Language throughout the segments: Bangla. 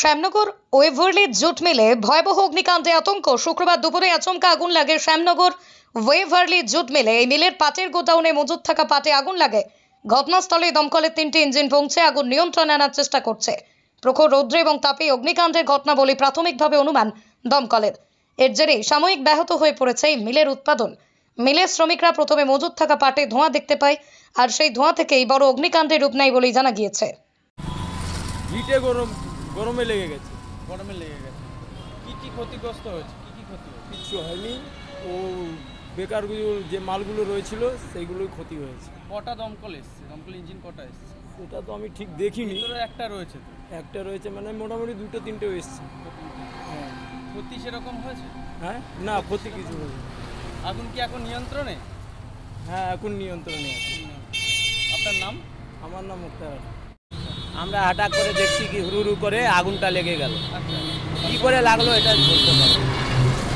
শ্যামনগর ওয়েভারলি জুট মিলে ভয়াবহ অগ্নিকাণ্ডে আতঙ্ক। শুক্রবার দুপুরে আচমকা আগুন লাগে। শ্যামনগর ওয়েভারলি জুট মিলে এই মিলের পাটের গোডাউনে মজুত থাকা পাটে আগুন লাগে। ঘটনাস্থলে দমকলের তিনটি ইঞ্জিন পৌঁছে আগুন নিয়ন্ত্রণে আনার চেষ্টা করছে। প্রখর রৌদ্র এবং তাপে অগ্নিকাণ্ডের ঘটনা বলে প্রাথমিকভাবে অনুমান দমকলের। এর জেরে সাময়িক ব্যাহত হয়ে পড়েছে এই মিলের উৎপাদন। মিলের শ্রমিকরা প্রথমে মজুত থাকা পাটে ধোঁয়া দেখতে পায় আর সেই ধোঁয়া থেকেই বড় অগ্নিকাণ্ডের রূপ নেয় বলেই জানা গিয়েছে। গরমে লেগে গেছে। গরমে লেগে গেছে। কি কি ক্ষতিগ্রস্ত হয়েছে? কি কি ক্ষতি কিচ্ছু হয়নি। ও বেকারগুলো যে মালগুলো রয়েছিল সেইগুলোই ক্ষতি হয়েছে। কটা দমকল এসছে? দমকল ইঞ্জিন কটা এসছে? সেটা তো আমি ঠিক দেখিনি। একটা রয়েছে তো? একটা রয়েছে মানে মোটামুটি দুটো তিনটে এসছে। হ্যাঁ। ক্ষতি সেরকম হয়েছে? হ্যাঁ? না ক্ষতি কিছু হয়েছে আগুন কি এখন নিয়ন্ত্রণে? হ্যাঁ এখন নিয়ন্ত্রণে আছে। আপনার নাম? আমার নাম মুক্তার। আমরা হঠাৎ করে দেখছি কি হুরু হুড়ু করে আগুনটা লেগে গেল। কি করে লাগল এটা বলতে পারব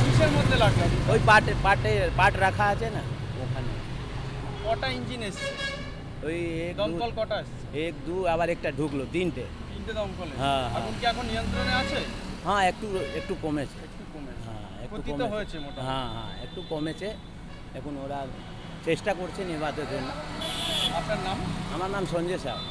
কিসের মধ্যে লাগল? ওই পাটে পাটে পাট রাখা আছে না ওখানে। কটা ইঞ্জিন এসছে? ওই এক দমকল কটা এক দু আবার একটা ঢুকলো তিনটে। তিনটে দমকল? হ্যাঁ, হ্যাঁ। আগুন কি এখন নিয়ন্ত্রণে আছে? হ্যাঁ একটু একটু কমেছে। একটু কমে হ্যাঁ একটু ক্ষতি হয়েছে মোটামুটি। হ্যাঁ হ্যাঁ একটু কমেছে। এখন ওরা চেষ্টা করছে নেবাদের জন্য। আপনার নাম? আমার নাম সঞ্জয় সাহা।